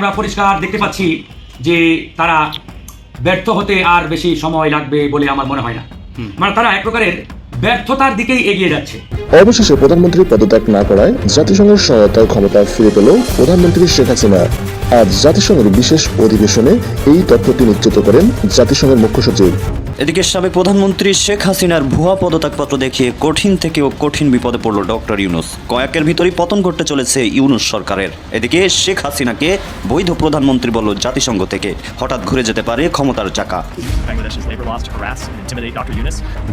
আমরা পরিষ্কার দেখতে পাচ্ছি যে তারা ব্যর্থ হতে আর বেশি সময় লাগবে বলে আমার মনে হয় না। মানে তারা এক প্রকারের ব্যর্থতার দিকেই এগিয়ে যাচ্ছে। অবশেষে প্রধানমন্ত্রী পদত্যাগ না করায় জাতিসংঘের সহায়তায় ক্ষমতা ফিরে পেল প্রধানমন্ত্রী শেখ হাসিনা। আজ জাতিসংঘের বিশেষ অধিবেশনে এই তথ্যটি নিশ্চিত করেন জাতিসংঘের মুখ্য সচিব। এদিকে সাবেক প্রধানমন্ত্রী শেখ হাসিনার ভুয়া পদত্যাগপত্র দেখিয়ে কঠিন থেকেও কঠিন বিপদে পড়ল ডক্টর ইউনুস। কয়েকের ভিতরেই পতন ঘটতে চলেছে ইউনুস সরকারের। এদিকে শেখ হাসিনাকে বৈধ প্রধানমন্ত্রী বলল জাতিসংঘ থেকে। হঠাৎ ঘুরে যেতে পারে ক্ষমতার চাকা.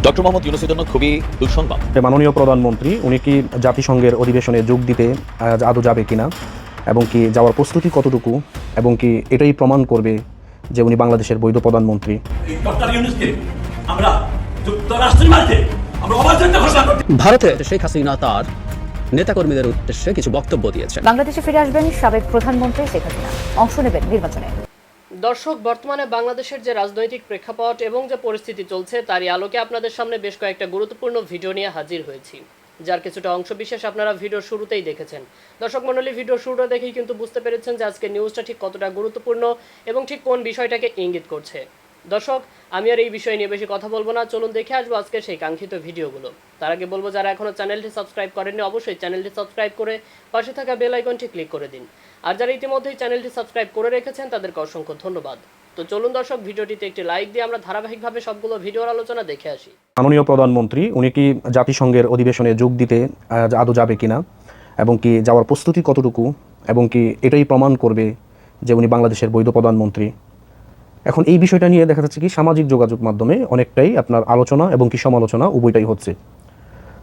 ডক্টর মোহাম্মদ ইউনুসের জন্য খুবই দুঃসংবাদ। মাননীয় প্রধানমন্ত্রী উনি কি জাতিসংঘের অধিবেশনে যোগ দিতে আজ আদৌ যাবে কিনা এবং কি যাওয়ার প্রস্তুতি কতটুকু এবং কি এটাই প্রমাণ করবে যে উনি বাংলাদেশের বৈধ প্রধানমন্ত্রী। আমরা যুক্তরাষ্ট্রের মাঝে ভারতে শেখ হাসিনা তার নেতাকর্মীদের উদ্দেশ্যে কিছু বক্তব্য দিয়েছেন। বাংলাদেশে ফিরে আসবেন সাবেক প্রধানমন্ত্রী শেখ হাসিনা। অংশ নেবেন নির্বাচনে। দর্শক বর্তমানে বাংলাদেশের যে রাজনৈতিক প্রেক্ষাপট এবং যে পরিস্থিতি চলছে তারই আলোকে আপনাদের সামনে বেশ কয়েকটা গুরুত্বপূর্ণ ভিডিও নিয়ে হাজির হয়েছি। যার কিছুটা অংশ বিশেষ আপনারা ভিডিও শুরুতেই দেখেছেন। দর্শক মণ্ডলী ভিডিও শুরুটা দেখেই কিন্তু বুঝতে পেরেছেন যে আজকে নিউজটা ঠিক কতটা গুরুত্বপূর্ণ এবং ঠিক কোন বিষয়টাকে ইঙ্গিত করছে। দর্শক, আমি আর এই বিষয় নিয়ে বেশি কথা বলব না। চলুন দেখে আসব আজকে সেই কাঙ্ক্ষিত ভিডিওগুলো। তার আগে বলব, যারা এখনও চ্যানেলটি সাবস্ক্রাইব করেননি, অবশ্যই চ্যানেলটি সাবস্ক্রাইব করে পাশে থাকা বেল আইকনটি ক্লিক করে দিন। আর যারা ইতিমধ্যেই চ্যানেলটি সাবস্ক্রাইব করে রেখেছেন, তাদেরকে অসংখ্য ধন্যবাদ। তো চলুন দর্শক, ভিডিওটিতে একটি লাইক দিয়ে আমরা ধারাবাহিকভাবে সবগুলো ভিডিওর আলোচনা দেখে আসি। মাননীয় প্রধানমন্ত্রী, উনি কি জাতিসংঘের অধিবেশনে যোগ দিতে আদৌ যাবে কিনা? এবং কি যাওয়ার প্রস্তুতি কতটুকু? এবং কি এটাই প্রমাণ করবে যে উনি বাংলাদেশের বৈধ প্রধানমন্ত্রী? এখন এই বিষয়টা নিয়ে দেখা যাচ্ছে কি সামাজিক যোগাযোগ মাধ্যমে অনেকটাই আপনার আলোচনা এবং কি সমালোচনা উভয়টাই হচ্ছে।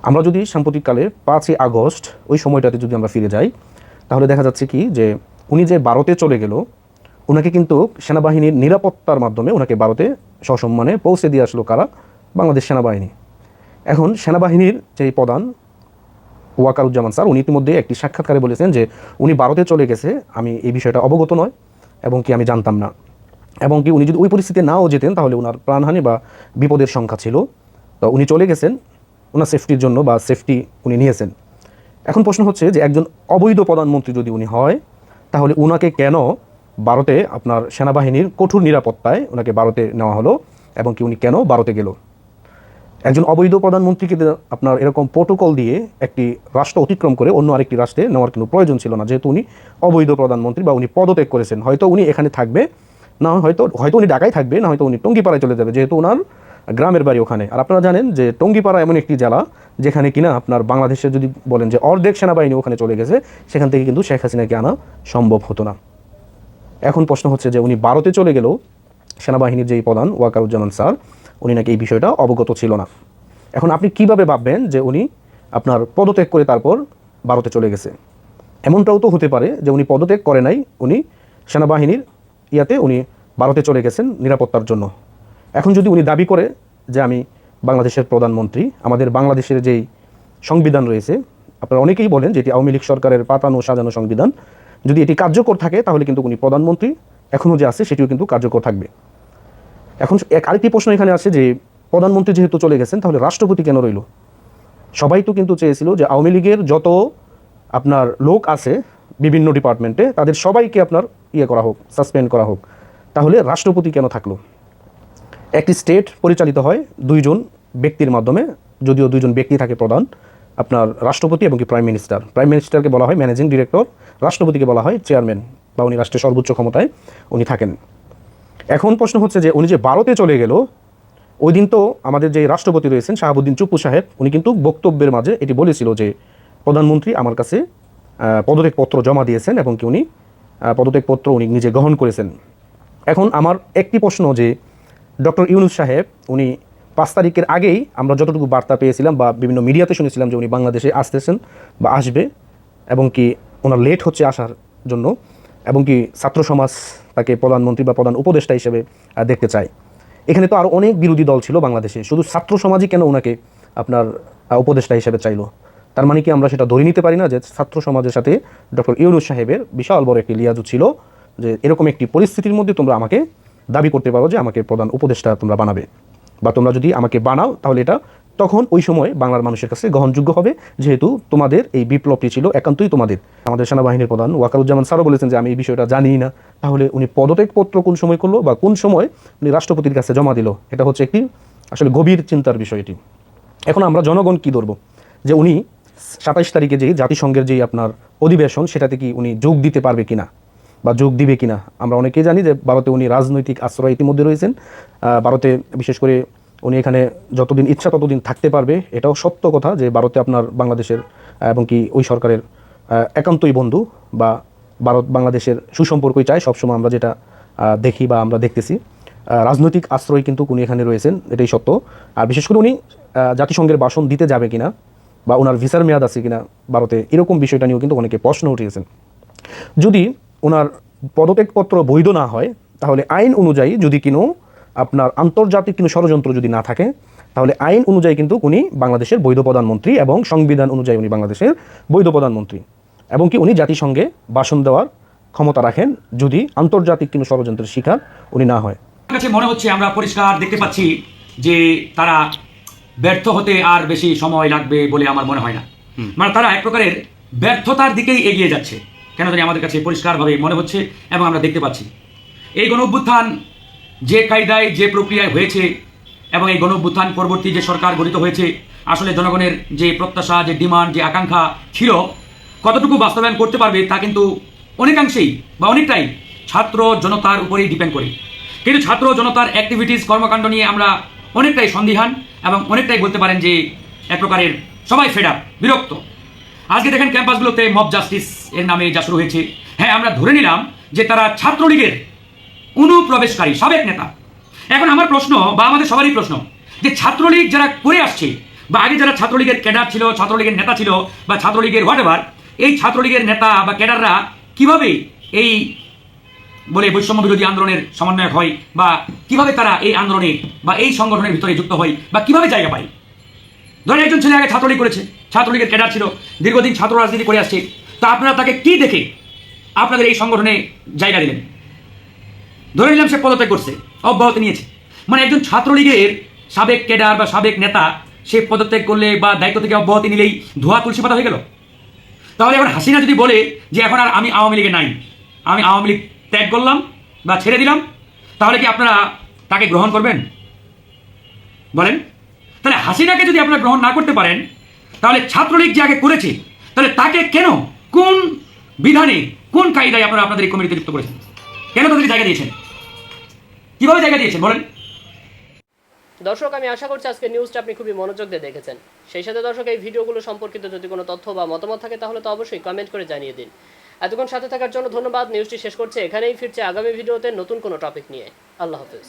আমরা যদি সাম্প্রতিককালে পাঁচই আগস্ট ওই সময়টাতে যদি আমরা ফিরে যাই, তাহলে দেখা যাচ্ছে কি যে উনি যে ভারতে চলে গেল ওনাকে কিন্তু সেনাবাহিনীর নিরাপত্তার মাধ্যমে ওনাকে ভারতে সসম্মানে পৌঁছে দিয়ে আসলো কারা? বাংলাদেশ সেনাবাহিনী। এখন সেনাবাহিনীর যেই প্রধান ওয়াকারুজ্জামান স্যার, উনি ইতিমধ্যে একটি সাক্ষাৎকারে বলেছেন যে উনি ভারতে চলে গেছে, আমি এই বিষয়টা অবগত নয়, এবং কি আমি জানতাম না। এবং কি উনি যদি ওই পরিস্থিতিতে নাও যেতেন, তাহলে ওনার প্রাণহানি বা বিপদের সংখ্যা ছিল। তো উনি চলে গেছেন ওনার সেফটির জন্য বা সেফটি উনি নিয়েছেন। এখন প্রশ্ন হচ্ছে যে একজন অবৈধ প্রধানমন্ত্রী যদি উনি হয়, তাহলে উনাকে কেন ভারতে আপনার সেনাবাহিনীর কঠোর নিরাপত্তায় ওনাকে ভারতে নেওয়া হলো এবং কি উনি কেন ভারতে গেল? একজন অবৈধ প্রধানমন্ত্রীকে আপনার এরকম প্রোটোকল দিয়ে একটি রাষ্ট্র অতিক্রম করে অন্য আরেকটি রাষ্ট্রে নেওয়ার কোনো প্রয়োজন ছিল না। যেহেতু উনি অবৈধ প্রধানমন্ত্রী বা উনি পদত্যাগ করেছেন, হয়তো উনি এখানে থাকবে, না হয়তো হয়তো উনি ঢাকায় থাকবে, না হয়তো উনি টঙ্গিপাড়ায় চলে যাবে, যেহেতু ওনার গ্রামের বাড়ি ওখানে। আর আপনারা জানেন যে টঙ্গিপাড়া এমন একটি জেলা যেখানে কিনা আপনার বাংলাদেশে যদি বলেন যে অর্ধেক সেনাবাহিনী ওখানে চলে গেছে, সেখান থেকে কিন্তু শেখ হাসিনাকে আনা সম্ভব হতো না। এখন প্রশ্ন হচ্ছে যে উনি ভারতে চলে গেলেও সেনাবাহিনীর যেই প্রধান ওয়াকারুজ্জামান স্যার, উনি নাকি এই বিষয়টা অবগত ছিল না। এখন আপনি কীভাবে ভাববেন যে উনি আপনার পদত্যাগ করে তারপর ভারতে চলে গেছে? এমনটাও তো হতে পারে যে উনি পদত্যাগ করে নাই, উনি সেনাবাহিনীর ইয়াতে উনি ভারতে চলে গেছেন নিরাপত্তার জন্য। এখন যদি উনি দাবি করে যে আমি বাংলাদেশের প্রধানমন্ত্রী, আমাদের বাংলাদেশের যেই সংবিধান রয়েছে, আপনারা অনেকেই বলেন যেটি আওয়ামী লীগ সরকারের পাতানো সাজানো সংবিধান যদি এটি কার্যকর থাকে, তাহলে কিন্তু উনি প্রধানমন্ত্রী। এখনও যে আছে, সেটিও কিন্তু কার্যকর থাকবে। এখন এক আরেকটি প্রশ্ন এখানে আছে যে, প্রধানমন্ত্রী যেহেতু চলে গেছেন, তাহলে রাষ্ট্রপতি কেন রইল? সবাই তো কিন্তু চেয়েছিল যে আওয়ামী লীগের যত আপনার লোক আছে বিভিন্ন ডিপার্টমেন্টে, তাদের সবাইকে আপনার ইয়ে করা হোক, সাসপেন্ড করা হোক। তাহলে রাষ্ট্রপতি কেন থাকল? একটি স্টেট পরিচালিত হয় দুইজন ব্যক্তির মাধ্যমে, যদিও দুইজন ব্যক্তি থাকে প্রধান আপনার রাষ্ট্রপতি এবং কি প্রাইম মিনিস্টার প্রাইম মিনিস্টারকে বলা হয় ম্যানেজিং ডিরেক্টর রাষ্ট্রপতিকে বলা হয় চেয়ারম্যান বা উনি রাষ্ট্রের সর্বোচ্চ ক্ষমতায় উনি থাকেন। এখন প্রশ্ন হচ্ছে যে উনি যে ভারতে চলে গেল, ওই দিন তো আমাদের যে রাষ্ট্রপতি রয়েছেন শাহাবুদ্দিন চুপ্পু সাহেব, উনি কিন্তু বক্তব্যের মাঝে এটি বলেছিল যে প্রধানমন্ত্রী আমার কাছে পদত্যাগপত্র জমা দিয়েছেন এবং কি উনি পদত্যাগপত্র উনি নিজে গ্রহণ করেছেন। এখন আমার একটি প্রশ্ন যে ডক্টর ইউনুস সাহেব, উনি পাঁচ তারিখের আগেই আমরা যতটুকু বার্তা পেয়েছিলাম বা বিভিন্ন মিডিয়াতে শুনেছিলাম যে উনি বাংলাদেশে আসতেছেন বা আসবে এবং কি ওনার লেট হচ্ছে আসার জন্য এবং কি ছাত্র সমাজ তাকে প্রধানমন্ত্রী বা প্রধান উপদেষ্টা হিসেবে দেখতে চায়। এখানে তো আরও অনেক বিরোধী দল ছিল বাংলাদেশে। শুধু ছাত্র সমাজই কেন ওনাকে আপনার উপদেষ্টা হিসেবে চাইলো? তার মানে কি আমরা সেটা ধরে নিতে পারি না যে ছাত্র সমাজের সাথে ডক্টর ইউনুস সাহেবের বিশাল বড় একটি লিয়াজু ছিল যে এরকম একটি পরিস্থিতির মধ্যে তোমরা আমাকে দাবি করতে পারো যে আমাকে প্রধান উপদেষ্টা তোমরা বানাবে। বা তোমরা যদি আমাকে বানাও, তাহলে এটা তখন ওই সময় বাংলার মানুষের কাছে গ্রহণযোগ্য হবে, যেহেতু তোমাদের এই বিপ্লবটি ছিল একান্তই তোমাদের। আমাদের সেনাবাহিনীর প্রধান ওয়াকারুজ্জামান স্যারও বলেছেন যে, আমি এই বিষয়টা জানি না। তাহলে উনি পদত্যাগপত্র কোন সময় করল বা কোন সময় উনি রাষ্ট্রপতির কাছে জমা দিল, এটা হচ্ছে একটি আসলে গভীর চিন্তার বিষয় এটি। এখন আমরা জনগণ কি ধরবো? যে উনি সাতাইশ তারিখে যে জাতিসংঘের যেই আপনার অধিবেশন, সেটাতে কি উনি যোগ দিতে পারবে কিনা? বা যোগ দিবে কিনা, আমরা অনেকেই জানি যে ভারতে উনি রাজনৈতিক আশ্রয় ইতিমধ্যে রয়েছেন। ভারতে বিশেষ করে উনি এখানে যতদিন ইচ্ছা ততদিন থাকতে পারবে, এটাও সত্য কথা যে ভারতে আপনার বাংলাদেশের এবং কি ওই সরকারের একান্তই বন্ধু বা ভারত বাংলাদেশের সুসম্পর্কই চায়। সবসময় আমরা যেটা দেখি বা আমরা দেখতেছি রাজনৈতিক আশ্রয় কিন্তু উনি এখানে রয়েছেন, এটাই সত্য। আর বিশেষ করে উনি জাতিসংঘের ভাষণ দিতে যাবে কিনা বা ওনার ভিসার মেয়াদ আছে কিনা ভারতে, এরকম বিষয়টা নিয়েও কিন্তু অনেকে প্রশ্ন উঠিয়েছেন যদি ওনার পদত্যাগপত্র বৈধ না হয় তাহলে আইন অনুযায়ী যদি কিনো আপনার আন্তর্জাতিক কোনো ষড়যন্ত্র যদি না থাকে তাহলে আইন অনুযায়ী কিন্তু উনি বাংলাদেশের বৈধ প্রধানমন্ত্রী এবং সংবিধান অনুযায়ী উনি বাংলাদেশের বৈধ প্রধানমন্ত্রী। এবং কি উনি জাতিসংঘে ভাষণ দেওয়ার ক্ষমতা রাখেন যদি আন্তর্জাতিক কোনো ষড়যন্ত্রের শিকার উনি না হয়। আমার কাছে মনে হচ্ছে আমরা পরিষ্কার দেখতে পাচ্ছি যে তারা ব্যর্থ হতে আর বেশি সময় লাগবে বলে আমার মনে হয় না। মানে তারা এক প্রকারের ব্যর্থতার দিকেই এগিয়ে যাচ্ছে। কেন জানি আমাদের কাছে পরিষ্কারভাবে মনে হচ্ছে এবং আমরা দেখতে পাচ্ছি। এই গণ অভ্যুত্থান যে কায়দায়, যে প্রক্রিয়ায় হয়েছে এবং এই গণ অভ্যুত্থান পরবর্তী যে সরকার গঠিত হয়েছে, আসলে জনগণের যে প্রত্যাশা, যে ডিমান্ড, যে আকাঙ্ক্ষা ছিল, কতটুকু বাস্তবায়ন করতে পারবে তা কিন্তু অনেকাংশেই বা অনেকটাই ছাত্র জনতার উপরেই ডিপেন্ড করে। কিন্তু ছাত্র জনতার অ্যাক্টিভিটিস কর্মকাণ্ড নিয়ে আমরা অনেকটাই সন্দিহান এবং অনেকটাই বলতে পারেন যে এক প্রকারের সবাই ফেড বিরক্ত। আজকে দেখেন ক্যাম্পাসগুলোতে মব জাস্টিস এর নামে যা শুরু হয়েছে। হ্যাঁ আমরা ধরে নিলাম যে তারা ছাত্রলীগের অনুপ্রবেশকারী, সাবেক নেতা। এখন আমার প্রশ্ন, বা আমাদের সবারই প্রশ্ন, যে ছাত্রলীগ যারা করে আসছে, বা আগে যারা ছাত্রলীগের ক্যাডার ছিল, ছাত্রলীগের নেতা ছিল, বা ছাত্রলীগের হোয়াট এই ছাত্রলীগের নেতা বা ক্যাডাররা কীভাবে এই বলে বৈষম্য বিরোধী আন্দোলনের সমন্বয়ক হয়, বা কীভাবে তারা এই আন্দোলনে বা এই সংগঠনের ভিতরে যুক্ত হয়, বা কীভাবে জায়গা পায়? ধরেন একজন ছেলে আগে ছাত্রলীগ করেছে। ছাত্রলীগের ক্যাডার ছিল, দীর্ঘদিন ছাত্র রাজনীতি করে আসছে। তা আপনারা তাকে কি দেখে আপনাদের এই সংগঠনে জায়গা দিলেন? ধরে নিলাম সে পদত্যাগ করছে, অব্যাহতি নিয়েছে। মানে একজন ছাত্রলীগের সাবেক ক্যাডার বা সাবেক নেতা, সে পদত্যাগ করলে বা দায়িত্ব থেকে অব্যাহতি নিলেই ধোয়া তুলসী পাতা হয়ে গেল। তাহলে এখন হাসিনা যদি বলে যে এখন আর আমি আওয়ামী লীগে নাই, আমি আওয়ামী লীগ ত্যাগ করলাম বা ছেড়ে দিলাম, তাহলে কি আপনারা তাকে গ্রহণ করবেন? বলেন। তাহলে হাসিনাকে যদি আপনারা গ্রহণ না করতে পারেন তাহলে ছাত্রলীগ যে আগে করেছে, তাহলে তাকে কেন, কোন বিধানে, কোন কায়দায় আপনারা আপনাদের এই কমিটিতে যুক্ত করেছেন? কেন তাদের জায়গা দিয়েছেন? কীভাবে জায়গা দিয়েছেন, বলেন? দর্শক, আমি আশা করছি আজকে নিউজটা আপনি খুবই মনোযোগ দিয়ে দেখেছেন। সেই সাথে দর্শক, এই ভিডিওগুলো সম্পর্কিত যদি কোনো তথ্য বা মতামত থাকে, তাহলে তো অবশ্যই কমেন্ট করে জানিয়ে দিন। এতক্ষণ সাথে থাকার জন্য ধন্যবাদ। নিউজটি শেষ করছে। এখানেই ফিরছে আগামী ভিডিওতে নতুন কোনো টপিক নিয়ে। আল্লাহ হাফেজ।